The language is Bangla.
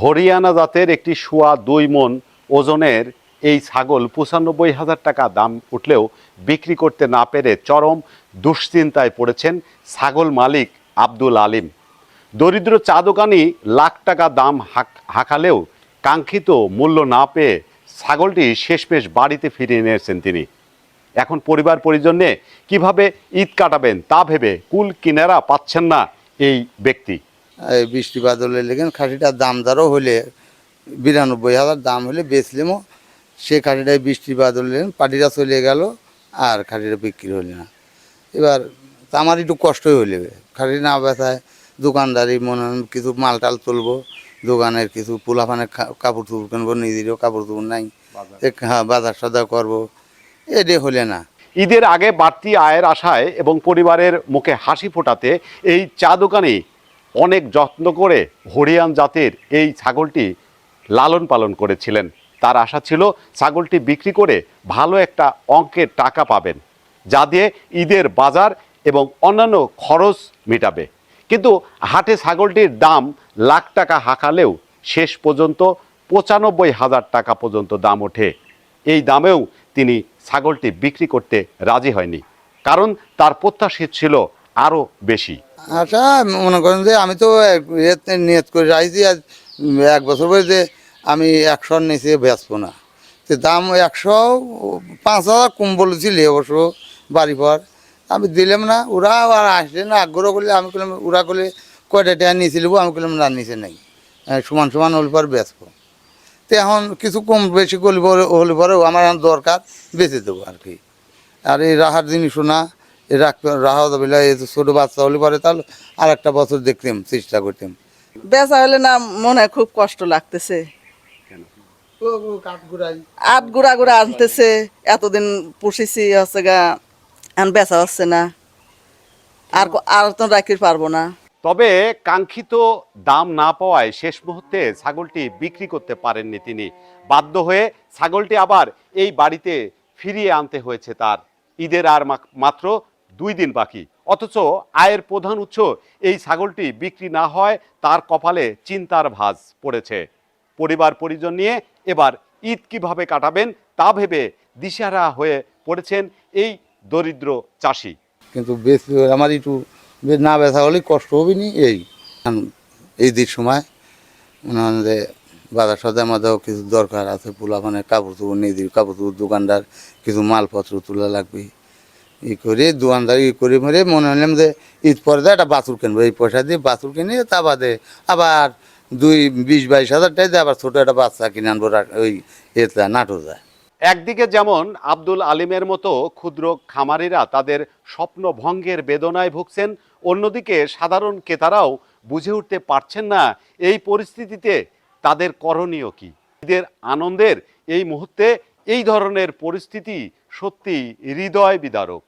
হরিয়ানা জাতের একটি শুয়া দুই মন ওজনের এই ছাগল পঁচানব্বই হাজার টাকা দাম উঠলেও বিক্রি করতে না পেরে চরম দুশ্চিন্তায় পড়েছেন ছাগল মালিক আব্দুল আলিম। দরিদ্র চা দোকানি লাখ টাকা দাম হাঁকালেও কাঙ্ক্ষিত মূল্য না পেয়ে ছাগলটি শেষমেশ বাড়িতে ফিরিয়ে নিয়েছেন তিনি। এখন পরিবার পরিজন্যে কীভাবে ঈদ কাটাবেন তা ভেবে কুল কিনারা পাচ্ছেন না এই ব্যক্তি। এই বৃষ্টি বাদলের লেগেন খাসিটার দাম দরও হলে বিরানব্বই হাজার দাম হলে বেচলেমও সে খাসিটায় বৃষ্টি বাদল পাটিটা চলে গেল আর খাসিটা বিক্রি হলে না। এবার তা আমার একটু কষ্টই হলে খাসি না বেচায় দোকানদারি মনে হয় কিছু মাল টাল তুলবো দোকানের কিছু পোলাফানের কাপড় চুপড় কিনবো নিজেরও কাপড় চুপড় নাই হ্যাঁ বাজার সদা করব। এটি হলে না। ঈদের আগে বাড়তি আয়ের আশায় এবং পরিবারের মুখে হাসি ফোটাতে এই চা দোকানে অনেক যত্ন করে হরিয়ান জাতের এই ছাগলটি লালন পালন করেছিলেন। তার আশা ছিল ছাগলটি বিক্রি করে ভালো একটা অঙ্কের টাকা পাবেন, যা দিয়ে ঈদের বাজার এবং অন্যান্য খরচ মেটাবে। কিন্তু হাটে ছাগলটির দাম লাখ টাকা হাঁকালেও শেষ পর্যন্ত পঁচানব্বই হাজার টাকা পর্যন্ত দাম ওঠে। এই দামেও তিনি ছাগলটি বিক্রি করতে রাজি হয়নি, কারণ তার প্রত্যাশিত ছিল আরও বেশি। আচ্ছা মনে করেন যে আমি তো নিয়ত করে রাখছি আজ এক বছর পরে যে আমি একশোর নিচে বেচবো না। তো দাম একশো, পাঁচ হাজার কম বলেছিল অবশ্য বাড়ি পর আমি দিলাম না, ওরা আর আসলে না, আগ্রহ করলে আমি করলাম ওরা করলে কয়টা টাকা নিয়েছিল আমি করলাম না, নিচে নেই। সমান সমান হলে পর বেচবো। তো এখন কিছু কম বেশি করলে হলে পরেও আমার দরকার, বেঁচে দেবো আর কি। আর এই রাহার জিনিসও না রাখতে রাহা যাবে ছোটো বাচ্চা হলে পরে তাহলে আর একটা বছর দেখতাম চেষ্টা করতাম। বেচা হলে না মনে হয় খুব কষ্ট লাগতেছে। আট গুড়া গুড়া আনতেছে এতদিন পুষেছি হচ্ছে গা এখন বেচা হচ্ছে না। আর আর তো রাখতে পারব না। তবে কাঙ্ক্ষিত দাম না পাওয়ায় শেষ মুহূর্তে ছাগলটি বিক্রি করতে পারেননি তিনি। বাধ্য হয়ে ছাগলটি আবার এই বাড়িতে ফিরিয়ে আনতে হয়েছে তার। ঈদের আর মা- মাত্র দুই দিন বাকি। অথচ আয়ের প্রধান উৎস এই ছাগলটি বিক্রি না হয়, তার কপালে চিন্তার ভাঁজ পড়েছে। পরিবার পরিজন নিয়ে এবার ঈদ কীভাবে কাটাবেন তা ভেবে দিশারা হয়ে পড়েছেন এই দরিদ্র চাষি। কিন্তু বেশি আমার একটু না ব্যথা হলে কষ্ট হবে নি এই। এই দিক সময় যে বাজার সাথে আমাদেরও কিছু দরকার আছে পোলা মানে কাপড় চোপড় নিয়ে দিই কাপড় চোপড় দোকানদার কিছু মালপত্র তোলা লাগবে। ই করে দোকানদার ই করে মেরে মনে হলাম যে ঈদ পরে দিয়ে একটা বাছুর কিনবো। এই পয়সা দিয়ে বাছুর কিনে তা বাদে আবার দুই বিশ, বাইশ হাজার টাকা দিয়ে আবার ছোটো একটা বাচ্চা কিনে আনব ওই এতে নাটো যায় একদিকে যেমন আব্দুল আলিমের মতো ক্ষুদ্র খামারিরা তাদের স্বপ্ন ভঙ্গের বেদনায় ভুগছেন, অন্যদিকে সাধারণ ক্রেতারাও বুঝে উঠতে পারছেন না এই পরিস্থিতিতে তাদের করণীয় কি। ঈদের আনন্দের এই মুহূর্তে এই ধরনের পরিস্থিতি সত্যি হৃদয় বিদারক।